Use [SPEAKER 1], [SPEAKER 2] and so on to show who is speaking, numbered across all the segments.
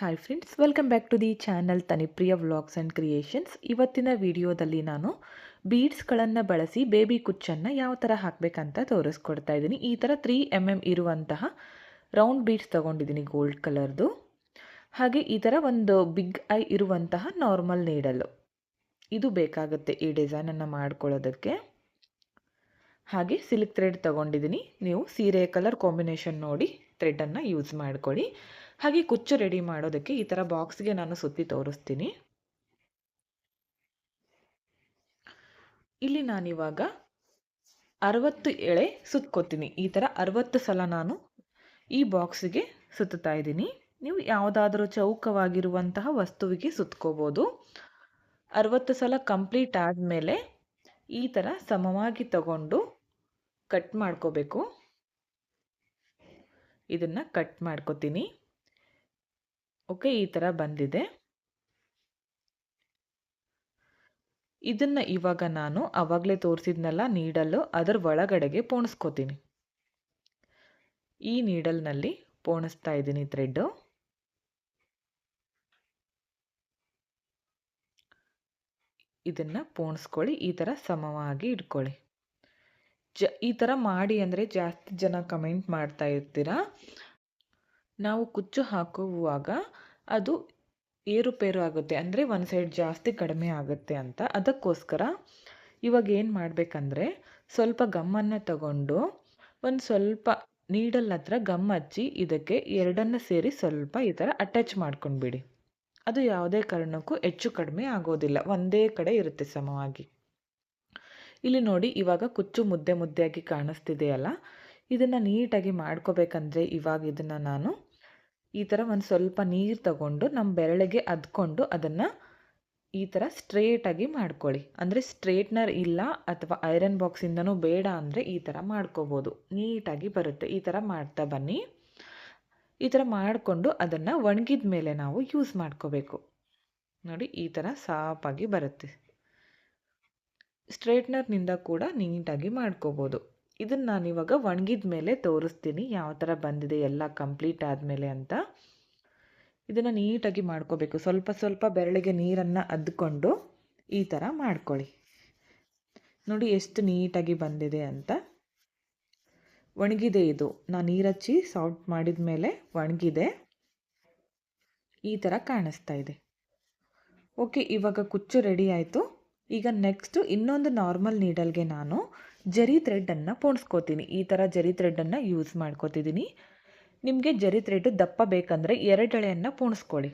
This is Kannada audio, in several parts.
[SPEAKER 1] Hi friends welcome back to the channel Tanipriya vlogs and creations ಇವತ್ತಿನ ವಿಡಿಯೋದಲ್ಲಿ ನಾನು ಬೀಡ್ಸ್ಗಳನ್ನು ಬಳಸಿ ಬೇಬಿ ಕುಚ್ಚನ್ನು ಯಾವ ಥರ ಹಾಕಬೇಕಂತ ತೋರಿಸ್ಕೊಡ್ತಾ ಇದ್ದೀನಿ. ಈ ಥರ ತ್ರೀ ಎಂ ಎಂ ಇರುವಂತಹ ರೌಂಡ್ ಬೀಡ್ಸ್ ತೊಗೊಂಡಿದ್ದೀನಿ ಗೋಲ್ಡ್ ಕಲರ್ದು ಹಾಗೆ ಈ ಥರ ಒಂದು ಬಿಗ್ ಐ ಇರುವಂತಹ ನಾರ್ಮಲ್ ನೀಡಲು ಇದು ಬೇಕಾಗುತ್ತೆ ಈ ಡಿಸೈನನ್ನು ಮಾಡ್ಕೊಳ್ಳೋದಕ್ಕೆ. ಹಾಗೆ ಸಿಲ್ಕ್ ಥ್ರೆಡ್ ತೊಗೊಂಡಿದ್ದೀನಿ. ನೀವು ಸೀರೆ ಕಲರ್ ಕಾಂಬಿನೇಷನ್ ನೋಡಿ ಥ್ರೆಡನ್ನು ಯೂಸ್ ಮಾಡ್ಕೊಳ್ಳಿ. ಹಾಗೆ ಕುಚ್ಚು ರೆಡಿ ಮಾಡೋದಕ್ಕೆ ಈ ಥರ ಬಾಕ್ಸ್ಗೆ ನಾನು ಸುತ್ತಿ ತೋರಿಸ್ತೀನಿ. ಇಲ್ಲಿ ನಾನಿವಾಗ ಅರವತ್ತು ಎಳೆ ಸುತ್ಕೋತೀನಿ. ಈ ಥರ ಅರವತ್ತು ಸಲ ನಾನು ಈ ಬಾಕ್ಸಿಗೆ ಸುತ್ತಾ ಇದ್ದೀನಿ. ನೀವು ಯಾವುದಾದ್ರೂ ಚೌಕವಾಗಿರುವಂತಹ ವಸ್ತುವಿಗೆ ಸುತ್ಕೋಬೋದು. ಅರವತ್ತು ಸಲ ಕಂಪ್ಲೀಟ್ ಆದಮೇಲೆ ಈ ಥರ ಸಮವಾಗಿ ತಗೊಂಡು ಕಟ್ ಮಾಡ್ಕೋಬೇಕು. ಇದನ್ನು ಕಟ್ ಮಾಡ್ಕೋತೀನಿ. ಓಕೆ, ಈ ಥರ ಬಂದಿದೆ. ಇದನ್ನು ಇವಾಗ ನಾನು ಆವಾಗಲೇ ತೋರಿಸಿದ್ನೆಲ್ಲ ನೀಡಲ್ಲು ಅದರ ಒಳಗಡೆಗೆ ಪೋಣಿಸ್ಕೋತೀನಿ. ಈ ನೀಡಲ್ನಲ್ಲಿ ಪೋಣಿಸ್ತಾ ಇದ್ದೀನಿ ಥ್ರೆಡ್ಡು. ಇದನ್ನು ಪೋಣಿಸ್ಕೊಳ್ಳಿ, ಈ ಥರ ಸಮವಾಗಿ ಇಟ್ಕೊಳ್ಳಿ. ಜ, ಈ ಥರ ಮಾಡಿ ಅಂದರೆ ಜಾಸ್ತಿ ಜನ ಕಮೆಂಟ್ ಮಾಡ್ತಾ ಇರ್ತೀರ? ನಾವು ಕುಚ್ಚು ಹಾಕುವಾಗ ಅದು ಏರುಪೇರು ಆಗುತ್ತೆ. ಅಂದರೆ ಒಂದು ಸೈಡ್ ಜಾಸ್ತಿ ಕಡಿಮೆ ಆಗುತ್ತೆ ಅಂತ. ಅದಕ್ಕೋಸ್ಕರ ಇವಾಗ ಏನು ಮಾಡಬೇಕಂದ್ರೆ ಸ್ವಲ್ಪ ಗಮ್ಮನ್ನು ತಗೊಂಡು ಒಂದು ಸ್ವಲ್ಪ ನೀಡಲ್ ಹತ್ರ ಗಮ್ ಹಚ್ಚಿ ಇದಕ್ಕೆ ಎರಡನ್ನು ಸೇರಿ ಸ್ವಲ್ಪ ಈ ಥರ ಅಟ್ಯಾಚ್ ಮಾಡ್ಕೊಂಡ್ಬಿಡಿ. ಅದು ಯಾವುದೇ ಕಾರಣಕ್ಕೂ ಹೆಚ್ಚು ಕಡಿಮೆ ಆಗೋದಿಲ್ಲ. ಒಂದೇ ಕಡೆ ಇರುತ್ತೆ ಸಮವಾಗಿ. ಇಲ್ಲಿ ನೋಡಿ, ಇವಾಗ ಕುಚ್ಚು ಮುದ್ದೆ ಮುದ್ದೆಯಾಗಿ ಕಾಣಿಸ್ತಿದೆಯಲ್ಲ? ಇದನ್ನು ನೀಟಾಗಿ ಮಾಡ್ಕೋಬೇಕಂದ್ರೆ ಇವಾಗ ಇದನ್ನು ನಾನು ಈ ಥರ ಒಂದು ಸ್ವಲ್ಪ ನೀರು ತಗೊಂಡು ನಮ್ಮ ಬೆರಳಿಗೆ ಅದ್ಕೊಂಡು ಅದನ್ನು ಈ ಥರ ಸ್ಟ್ರೇಟಾಗಿ ಮಾಡ್ಕೊಳ್ಳಿ. ಅಂದರೆ ಸ್ಟ್ರೇಟ್ನರ್ ಇಲ್ಲ ಅಥವಾ ಐರನ್ ಬಾಕ್ಸಿಂದನೂ ಬೇಡ ಅಂದರೆ ಈ ಥರ ಮಾಡ್ಕೋಬೋದು. ನೀಟಾಗಿ ಬರುತ್ತೆ. ಈ ಥರ ಮಾಡ್ತಾ ಬನ್ನಿ. ಈ ಥರ ಮಾಡಿಕೊಂಡು ಅದನ್ನು ಒಣಗಿದ ಮೇಲೆ ನಾವು ಯೂಸ್ ಮಾಡ್ಕೋಬೇಕು. ನೋಡಿ, ಈ ಥರ ಸಾಫಾಗಿ ಬರುತ್ತೆ. ಸ್ಟ್ರೇಟ್ನರ್ನಿಂದ ಕೂಡ ನೀಟಾಗಿ ಮಾಡ್ಕೋಬೋದು. ಇದನ್ನು ಇವಾಗ ಒಣಗಿದ ಮೇಲೆ ತೋರಿಸ್ತೀನಿ. ಯಾವ ಥರ ಬಂದಿದೆ ಎಲ್ಲ ಕಂಪ್ಲೀಟ್ ಆದಮೇಲೆ ಅಂತ. ಇದನ್ನು ನೀಟಾಗಿ ಮಾಡ್ಕೋಬೇಕು. ಸ್ವಲ್ಪ ಸ್ವಲ್ಪ ಬೆರಳಿಗೆ ನೀರನ್ನು ಅದ್ಕೊಂಡು ಈ ಥರ ಮಾಡ್ಕೊಳ್ಳಿ. ನೋಡಿ ಎಷ್ಟು ನೀಟಾಗಿ ಬಂದಿದೆ ಅಂತ. ಒಣಗಿದೆ ಇದು. ನಾನು ನೀರಚ್ಚಿ ಸಾಫ್ಟ್ ಮಾಡಿದ ಮೇಲೆ ಒಣಗಿದೆ. ಈ ಥರ ಕಾಣಿಸ್ತಾ ಇದೆ. ಓಕೆ ಇವಾಗ ಕುಚ್ಚು ರೆಡಿ ಆಯಿತು. ಈಗ ನೆಕ್ಸ್ಟು ಇನ್ನೊಂದು ನಾರ್ಮಲ್ ನೀಡಲ್ಗೆ ನಾನು ಜರಿ ಥ್ರೆಡ್ಡನ್ನು ಪೋಣಿಸ್ಕೋತೀನಿ. ಈ ಥರ ಜರಿ ಥ್ರೆಡ್ಡನ್ನು ಯೂಸ್ ಮಾಡ್ಕೋತಿದ್ದೀನಿ ನಿಮಗೆ ಜರಿ ಥ್ರೆಡ್ ದಪ್ಪ ಬೇಕಂದರೆ ಎರಡು ಎಳೆಯನ್ನು ಪೋಣಿಸ್ಕೊಳ್ಳಿ.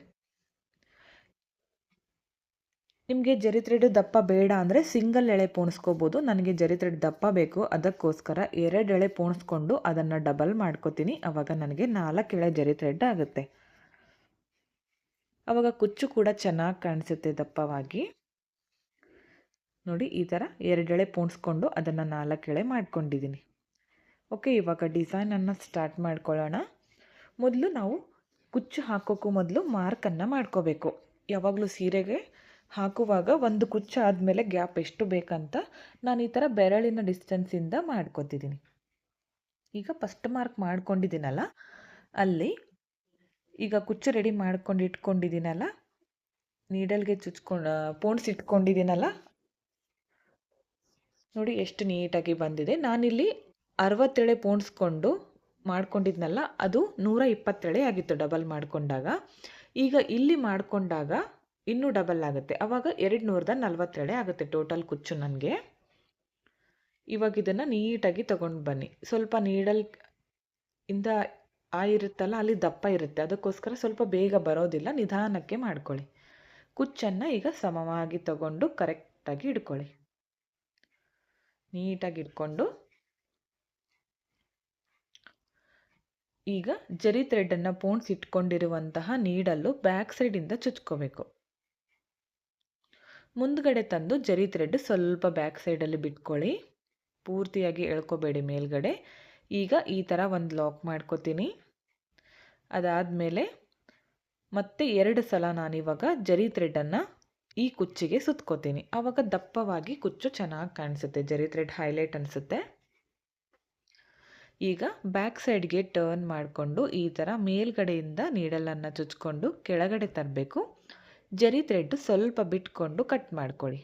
[SPEAKER 1] ನಿಮಗೆ ಜರಿ ಥ್ರೆಡ್ ದಪ್ಪ ಬೇಡ ಅಂದರೆ ಸಿಂಗಲ್ ಎಳೆ ಪೋಣಿಸ್ಕೋಬೋದು. ನನಗೆ ಜರಿ ಥ್ರೆಡ್ ದಪ್ಪ ಬೇಕು. ಅದಕ್ಕೋಸ್ಕರ ಎರಡು ಎಳೆ ಪೋಣಿಸ್ಕೊಂಡು ಅದನ್ನು ಡಬಲ್ ಮಾಡ್ಕೋತೀನಿ. ಆವಾಗ ನನಗೆ ನಾಲ್ಕು ಎಳೆ ಜರಿ ಥ್ರೆಡ್ ಆಗುತ್ತೆ. ಆವಾಗ ಕುಚ್ಚು ಕೂಡ ಚೆನ್ನಾಗಿ ಕಾಣಿಸುತ್ತೆ ದಪ್ಪವಾಗಿ. ನೋಡಿ ಈ ಥರ ಎರಡೆಳೆ ಪೂಣಿಸ್ಕೊಂಡು ಅದನ್ನು ನಾಲ್ಕು ಎಳೆ ಮಾಡ್ಕೊಂಡಿದ್ದೀನಿ ಓಕೆ ಇವಾಗ ಡಿಸೈನನ್ನು ಸ್ಟಾರ್ಟ್ ಮಾಡ್ಕೊಳ್ಳೋಣ. ಮೊದಲು ನಾವು ಕುಚ್ಚು ಹಾಕೋಕ್ಕೂ ಮೊದಲು ಮಾರ್ಕನ್ನು ಮಾಡ್ಕೋಬೇಕು. ಯಾವಾಗಲೂ ಸೀರೆಗೆ ಹಾಕುವಾಗ ಒಂದು ಕುಚ್ಚು ಆದಮೇಲೆ ಗ್ಯಾಪ್ ಎಷ್ಟು ಬೇಕಂತ ನಾನು ಈ ಥರ ಬೆರಳಿನ ಡಿಸ್ಟೆನ್ಸಿಂದ ಮಾಡ್ಕೊತಿದ್ದೀನಿ ಈಗ ಫಸ್ಟ್ ಮಾರ್ಕ್ ಮಾಡ್ಕೊಂಡಿದ್ದೀನಲ್ಲ ಅಲ್ಲಿ ಈಗ ಕುಚ್ಚು ರೆಡಿ ಮಾಡ್ಕೊಂಡು ಇಟ್ಕೊಂಡಿದ್ದೀನಲ್ಲ ನೀಡಲ್ಗೆ ಚುಚ್ಕೊಂಡು ಪೋಣಿಸಿ ಇಟ್ಕೊಂಡಿದ್ದೀನಲ್ಲ ನೋಡಿ ಎಷ್ಟು ನೀಟಾಗಿ ಬಂದಿದೆ. ನಾನಿಲ್ಲಿ ಅರವತ್ತೆಳೆ ಪೋಣಿಸ್ಕೊಂಡು ಮಾಡ್ಕೊಂಡಿದ್ನಲ್ಲ, ಅದು ನೂರ ಇಪ್ಪತ್ತೆಳೆ ಆಗಿತ್ತು ಡಬಲ್ ಮಾಡಿಕೊಂಡಾಗ. ಈಗ ಇಲ್ಲಿ ಮಾಡಿಕೊಂಡಾಗ ಇನ್ನೂ ಡಬಲ್ ಆಗುತ್ತೆ. ಆವಾಗ ಎರಡು ನೂರದ ನಲ್ವತ್ತೆಳೆ ಆಗುತ್ತೆ ಟೋಟಲ್ ಕುಚ್ಚು ನನಗೆ. ಇವಾಗ ಇದನ್ನು ನೀಟಾಗಿ ತಗೊಂಡು ಬನ್ನಿ. ಸ್ವಲ್ಪ ನೀಡಲ್ ಇಂದ ಆಗಿರುತ್ತಲ್ಲ ಅಲ್ಲಿ ದಪ್ಪ ಇರುತ್ತೆ. ಅದಕ್ಕೋಸ್ಕರ ಸ್ವಲ್ಪ ಬೇಗ ಬರೋದಿಲ್ಲ, ನಿಧಾನಕ್ಕೆ ಮಾಡ್ಕೊಳ್ಳಿ. ಕುಚ್ಚನ್ನು ಈಗ ಸಮವಾಗಿ ತಗೊಂಡು ಕರೆಕ್ಟಾಗಿ ಇಡ್ಕೊಳ್ಳಿ. ನೀಟಾಗಿ ಇಟ್ಕೊಂಡು ಈಗ ಜರಿ ಥ್ರೆಡನ್ನು ಪೋಣಿಸಿ ಇಟ್ಕೊಂಡಿರುವಂತಹ ನೀಡಲ್ಲು ಬ್ಯಾಕ್ ಸೈಡಿಂದ ಚುಚ್ಕೋಬೇಕು. ಮುಂದ್ಗಡೆ ತಂದು ಜರಿ ಥ್ರೆಡ್ ಸ್ವಲ್ಪ ಬ್ಯಾಕ್ ಸೈಡಲ್ಲಿ ಬಿಟ್ಕೊಳ್ಳಿ. ಪೂರ್ತಿಯಾಗಿ ಎಳ್ಕೊಬೇಡಿ ಮೇಲ್ಗಡೆ. ಈಗ ಈ ಥರ ಒಂದು ಲಾಕ್ ಮಾಡ್ಕೋತೀನಿ. ಅದಾದಮೇಲೆ ಮತ್ತೆ ಎರಡು ಸಲ ನಾನಿವಾಗ ಜರಿ ಥ್ರೆಡನ್ನು ಈ ಕುಚ್ಚಿಗೆ ಸುತ್ಕೋತೀನಿ. ಆವಾಗ ದಪ್ಪವಾಗಿ ಕುಚ್ಚು ಚೆನ್ನಾಗಿ ಕಾಣಿಸುತ್ತೆ. ಜರಿ ಥ್ರೆಡ್ ಹೈಲೈಟ್ ಅನಿಸುತ್ತೆ. ಈಗ ಬ್ಯಾಕ್ ಸೈಡ್ಗೆ ಟರ್ನ್ ಮಾಡಿಕೊಂಡು ಈ ಥರ ಮೇಲ್ಗಡೆಯಿಂದ ನೀಡಲನ್ನು ಚುಚ್ಕೊಂಡು ಕೆಳಗಡೆ ತರಬೇಕು. ಜರಿ ಥ್ರೆಡ್ ಸ್ವಲ್ಪ ಬಿಟ್ಕೊಂಡು ಕಟ್ ಮಾಡ್ಕೊಳ್ಳಿ.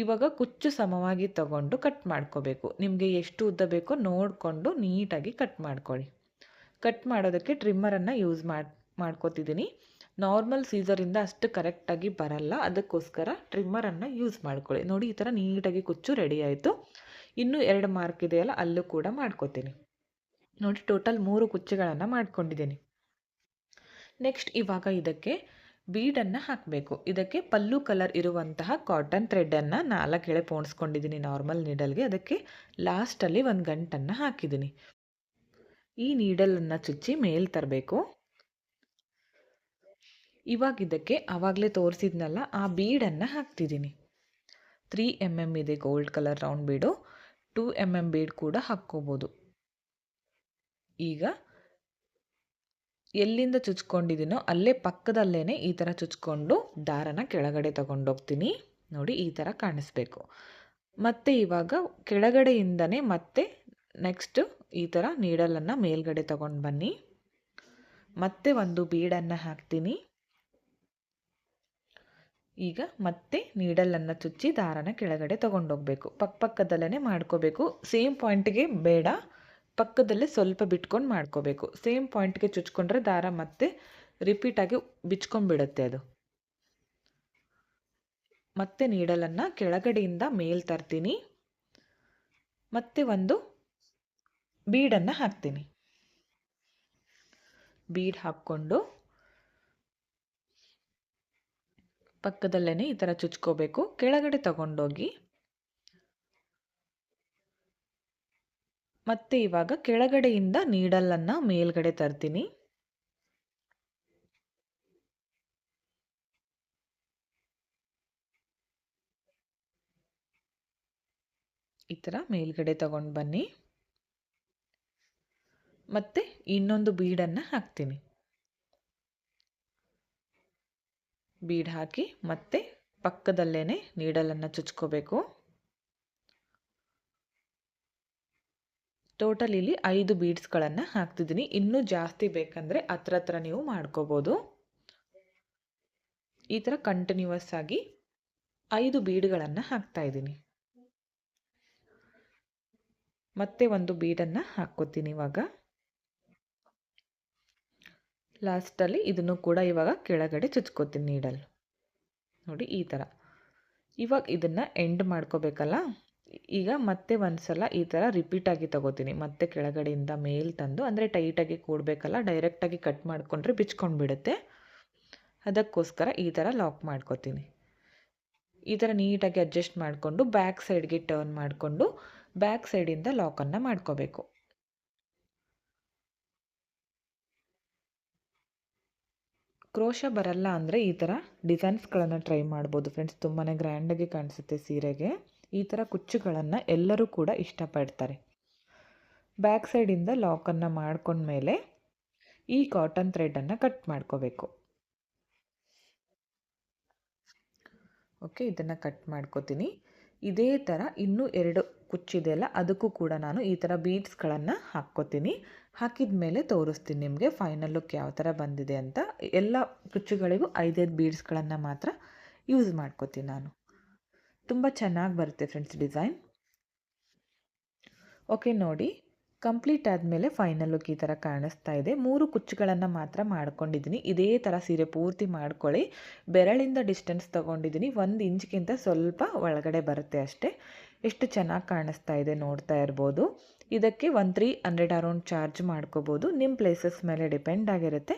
[SPEAKER 1] ಇವಾಗ ಕುಚ್ಚು ಸಮವಾಗಿ ತಗೊಂಡು ಕಟ್ ಮಾಡ್ಕೋಬೇಕು. ನಿಮಗೆ ಎಷ್ಟು ಉದ್ದ ಬೇಕೋ ನೋಡಿಕೊಂಡು ನೀಟಾಗಿ ಕಟ್ ಮಾಡ್ಕೊಳ್ಳಿ. ಕಟ್ ಮಾಡೋದಕ್ಕೆ ಟ್ರಿಮ್ಮರನ್ನು ಯೂಸ್ ಮಾಡಿ, ಮಾಡ್ಕೋತಿದ್ದೀನಿ. ನಾರ್ಮಲ್ ಸೀಸರಿಂದ ಅಷ್ಟು ಕರೆಕ್ಟಾಗಿ ಬರಲ್ಲ. ಅದಕ್ಕೋಸ್ಕರ ಟ್ರಿಮ್ಮರನ್ನು ಯೂಸ್ ಮಾಡ್ಕೊಳ್ಳಿ. ನೋಡಿ, ಈ ಥರ ನೀಟಾಗಿ ಕುಚ್ಚು ರೆಡಿ ಆಯಿತು. ಇನ್ನೂ ಎರಡು ಮಾರ್ಕ್ ಇದೆಯಲ್ಲ, ಅಲ್ಲೂ ಕೂಡ ಮಾಡ್ಕೋತೀನಿ. ನೋಡಿ ಟೋಟಲ್ ಮೂರು ಕುಚ್ಚುಗಳನ್ನು ಮಾಡ್ಕೊಂಡಿದ್ದೀನಿ. ನೆಕ್ಸ್ಟ್ ಇವಾಗ ಇದಕ್ಕೆ ಬೀಡನ್ನು ಹಾಕಬೇಕು. ಇದಕ್ಕೆ ಪಲ್ಲು ಕಲರ್ ಇರುವಂತಹ ಕಾಟನ್ ಥ್ರೆಡ್ಡನ್ನು ನಾಲ್ಕು ಎಳೆ ಪೋಣಿಸ್ಕೊಂಡಿದ್ದೀನಿ ನಾರ್ಮಲ್ ನೀಡಲ್ಗೆ ಅದಕ್ಕೆ ಲಾಸ್ಟಲ್ಲಿ ಒಂದು ಗಂಟನ್ನು ಹಾಕಿದ್ದೀನಿ. ಈ ನೀಡಲನ್ನು ಚುಚ್ಚಿ ಮೇಲೆ ತರಬೇಕು. ಇವಾಗ ಇದಕ್ಕೆ ಆವಾಗಲೇ ತೋರಿಸಿದ್ನಲ್ಲ, ಆ ಬೀಡನ್ನು ಹಾಕ್ತಿದ್ದೀನಿ ತ್ರೀ ಎಂ ಎಂ ಇದೆ gold colour round bead, two M M bead ಕೂಡ ಹಾಕ್ಕೋಬೋದು. ಈಗ ಎಲ್ಲಿಂದ ಚುಚ್ಕೊಂಡಿದ್ದೀನೋ ಅಲ್ಲೇ ಪಕ್ಕದಲ್ಲೇ ಈ ಥರ ಚುಚ್ಕೊಂಡು ದಾರನ ಕೆಳಗಡೆ ತಗೊಂಡೋಗ್ತೀನಿ. ನೋಡಿ, ಈ ಥರ ಕಾಣಿಸ್ಬೇಕು. ಮತ್ತು ಇವಾಗ ಕೆಳಗಡೆಯಿಂದನೇ ಮತ್ತೆ ನೆಕ್ಸ್ಟ್ ಈ ಥರ ನೀಡಲನ್ನು ಮೇಲ್ಗಡೆ ತಗೊಂಡು ಬನ್ನಿ. ಮತ್ತೆ ಒಂದು ಬೀಡನ್ನು ಹಾಕ್ತೀನಿ. ಈಗ ಮತ್ತೆ ನೀಡಲನ್ನು ಚುಚ್ಚಿ ದಾರನ ಕೆಳಗಡೆ ತೊಗೊಂಡೋಗ್ಬೇಕು. ಪಕ್ಕ ಪಕ್ಕದಲ್ಲೇ ಮಾಡ್ಕೋಬೇಕು. ಸೇಮ್ ಪಾಯಿಂಟ್ಗೆ ಬೇಡ. ಪಕ್ಕದಲ್ಲೇ ಸ್ವಲ್ಪ ಬಿಟ್ಕೊಂಡು ಮಾಡ್ಕೋಬೇಕು. ಸೇಮ್ ಪಾಯಿಂಟ್ಗೆ ಚುಚ್ಕೊಂಡ್ರೆ ದಾರ ಮತ್ತೆ ರಿಪೀಟಾಗಿ ಬಿಚ್ಕೊಂಡ್ಬಿಡುತ್ತೆ ಅದು. ಮತ್ತೆ ನೀಡಲನ್ನು ಕೆಳಗಡೆಯಿಂದ ಮೇಲ್ ತರ್ತೀನಿ. ಮತ್ತೆ ಒಂದು ಬೀಡನ್ನು ಹಾಕ್ತೀನಿ. ಬೀಡ್ ಹಾಕ್ಕೊಂಡು ಪಕ್ಕದಲ್ಲೇ ಈ ಥರ ಚುಚ್ಕೋಬೇಕು. ಕೆಳಗಡೆ ತಗೊಂಡೋಗಿ ಮತ್ತೆ ಇವಾಗ ಕೆಳಗಡೆಯಿಂದ ನೀಡಲನ್ನು ಮೇಲ್ಗಡೆ ತರ್ತೀನಿ. ಈ ಥರ ಮೇಲ್ಗಡೆ ತಗೊಂಡು ಬನ್ನಿ. ಮತ್ತೆ ಇನ್ನೊಂದು ಬೀಡನ್ನು ಹಾಕ್ತೀನಿ. ಬೀಡ್ ಹಾಕಿ ಮತ್ತೆ ಪಕ್ಕದಲ್ಲೇ ನೀಡಲನ್ನು ಚುಚ್ಕೋಬೇಕು. ಟೋಟಲ್ ಇಲ್ಲಿ ಐದು ಬೀಡ್ಸ್ಗಳನ್ನು ಹಾಕ್ತಿದ್ದೀನಿ. ಇನ್ನೂ ಜಾಸ್ತಿ ಬೇಕಂದರೆ ಹತ್ರ ಹತ್ರ ನೀವು ಮಾಡ್ಕೋಬೋದು. ಈ ಥರ ಕಂಟಿನ್ಯೂಸ್ ಆಗಿ ಐದು ಬೀಡ್ಗಳನ್ನು ಹಾಕ್ತಾ ಇದ್ದೀನಿ. ಮತ್ತೆ ಒಂದು ಬೀಡನ್ನು ಹಾಕ್ಕೋತೀನಿ ಇವಾಗ. ಲಾಸ್ಟಲ್ಲಿ ಇದನ್ನು ಕೂಡ ಇವಾಗ ಕೆಳಗಡೆ ಚುಚ್ಕೋತೀನಿ ನೀಡಲ್. ನೋಡಿ, ಈ ಥರ. ಇವಾಗ ಇದನ್ನು ಎಂಡ್ ಮಾಡ್ಕೋಬೇಕಲ್ಲ? ಈಗ ಮತ್ತೆ ಒಂದು ಸಲ ಈ ಥರ ರಿಪೀಟಾಗಿ ತಗೋತೀನಿ. ಮತ್ತೆ ಕೆಳಗಡೆಯಿಂದ ಮೇಲ್ ತಂದು, ಅಂದರೆ ಟೈಟಾಗಿ ಕೂಡಬೇಕಲ್ಲ, ಡೈರೆಕ್ಟಾಗಿ ಕಟ್ ಮಾಡಿಕೊಂಡ್ರೆ ಬಿಚ್ಕೊಂಡು ಬಿಡುತ್ತೆ ಅದಕ್ಕೋಸ್ಕರ ಈ ಥರ ಲಾಕ್ ಮಾಡ್ಕೋತೀನಿ. ಈ ಥರ ನೀಟಾಗಿ ಅಡ್ಜಸ್ಟ್ ಮಾಡಿಕೊಂಡು, ಬ್ಯಾಕ್ ಸೈಡ್ಗೆ ಟರ್ನ್ ಮಾಡಿಕೊಂಡು, ಬ್ಯಾಕ್ ಸೈಡಿಂದ ಲಾಕನ್ನು ಮಾಡ್ಕೋಬೇಕು. ಕ್ರೋಶ ಬರಲ್ಲ ಅಂದರೆ ಈ ಥರ ಡಿಸೈನ್ಸ್ಗಳನ್ನು ಟ್ರೈ ಮಾಡ್ಬೋದು ಫ್ರೆಂಡ್ಸ್ ತುಂಬಾ ಗ್ರ್ಯಾಂಡಾಗಿ ಕಾಣಿಸುತ್ತೆ ಸೀರೆಗೆ. ಈ ಥರ ಕುಚ್ಚುಗಳನ್ನು ಎಲ್ಲರೂ ಕೂಡ ಇಷ್ಟಪಡ್ತಾರೆ. ಬ್ಯಾಕ್ ಸೈಡಿಂದ ಲಾಕನ್ನು ಮಾಡ್ಕೊಂಡ್ಮೇಲೆ ಈ ಕಾಟನ್ ಥ್ರೆಡನ್ನು ಕಟ್ ಮಾಡ್ಕೋಬೇಕು. ಓಕೆ ಇದನ್ನು ಕಟ್ ಮಾಡ್ಕೋತೀನಿ. ಇದೇ ಥರ ಇನ್ನೂ ಎರಡು ಕುಚ್ಚಿದೆಯಲ್ಲ ಅದಕ್ಕೂ ಕೂಡ ನಾನು ಈ ಥರ ಬೀಡ್ಸ್ಗಳನ್ನು ಹಾಕ್ಕೋತೀನಿ. ಹಾಕಿದ ಮೇಲೆ ತೋರಿಸ್ತೀನಿ ನಿಮಗೆ ಫೈನಲ್ ಲುಕ್ ಯಾವ ಥರ ಬಂದಿದೆ ಅಂತ. ಎಲ್ಲ ಕುಚ್ಚುಗಳಿಗೂ ಐದೈದು ಬೀಡ್ಸ್ಗಳನ್ನು ಮಾತ್ರ ಯೂಸ್ ಮಾಡ್ಕೋತೀನಿ ನಾನು. ತುಂಬ ಚೆನ್ನಾಗಿ ಬರುತ್ತೆ ಫ್ರೆಂಡ್ಸ್ ಡಿಸೈನ್ ಓಕೆ ನೋಡಿ. ಕಂಪ್ಲೀಟ್ ಆದಮೇಲೆ ಫೈನಲ್ ಲುಕ್ ಈ ಥರ ಕಾಣಿಸ್ತಾ ಇದೆ. ಮೂರು ಕುಚ್ಚುಗಳನ್ನು ಮಾತ್ರ ಮಾಡ್ಕೊಂಡಿದ್ದೀನಿ. ಇದೇ ಥರ ಸೀರೆ ಪೂರ್ತಿ ಮಾಡ್ಕೊಳ್ಳಿ. ಬೆರಳಿಂದ ಡಿಸ್ಟೆನ್ಸ್ ತೊಗೊಂಡಿದ್ದೀನಿ. ಒಂದು ಇಂಚ್ಗಿಂತ ಸ್ವಲ್ಪ ಒಳಗಡೆ ಬರುತ್ತೆ ಅಷ್ಟೇ. ಎಷ್ಟು ಚೆನ್ನಾಗಿ ಕಾಣಿಸ್ತಾ ಇದೆ ನೋಡ್ತಾ ಇರ್ಬೋದು. ಇದಕ್ಕೆ one three hundred around charge ಮಾಡ್ಕೋಬೋದು. ನಿಮ್ಮ ಪ್ಲೇಸಸ್ ಮೇಲೆ ಡಿಪೆಂಡ್ ಆಗಿರುತ್ತೆ.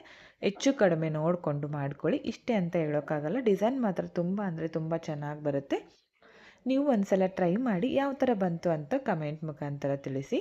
[SPEAKER 1] ಹೆಚ್ಚು ಕಡಿಮೆ ನೋಡಿಕೊಂಡು ಮಾಡ್ಕೊಳ್ಳಿ. ಇಷ್ಟೇ ಅಂತ ಹೇಳೋಕ್ಕಾಗಲ್ಲ. ಡಿಸೈನ್ ಮಾತ್ರ ತುಂಬ ಅಂದರೆ ತುಂಬ ಚೆನ್ನಾಗಿ ಬರುತ್ತೆ. ನೀವು ಒಂದ್ಸಲ ಟ್ರೈ ಮಾಡಿ ಯಾವ ಥರ ಬಂತು ಅಂತ ಕಮೆಂಟ್ ಮುಖಾಂತರ ತಿಳಿಸಿ.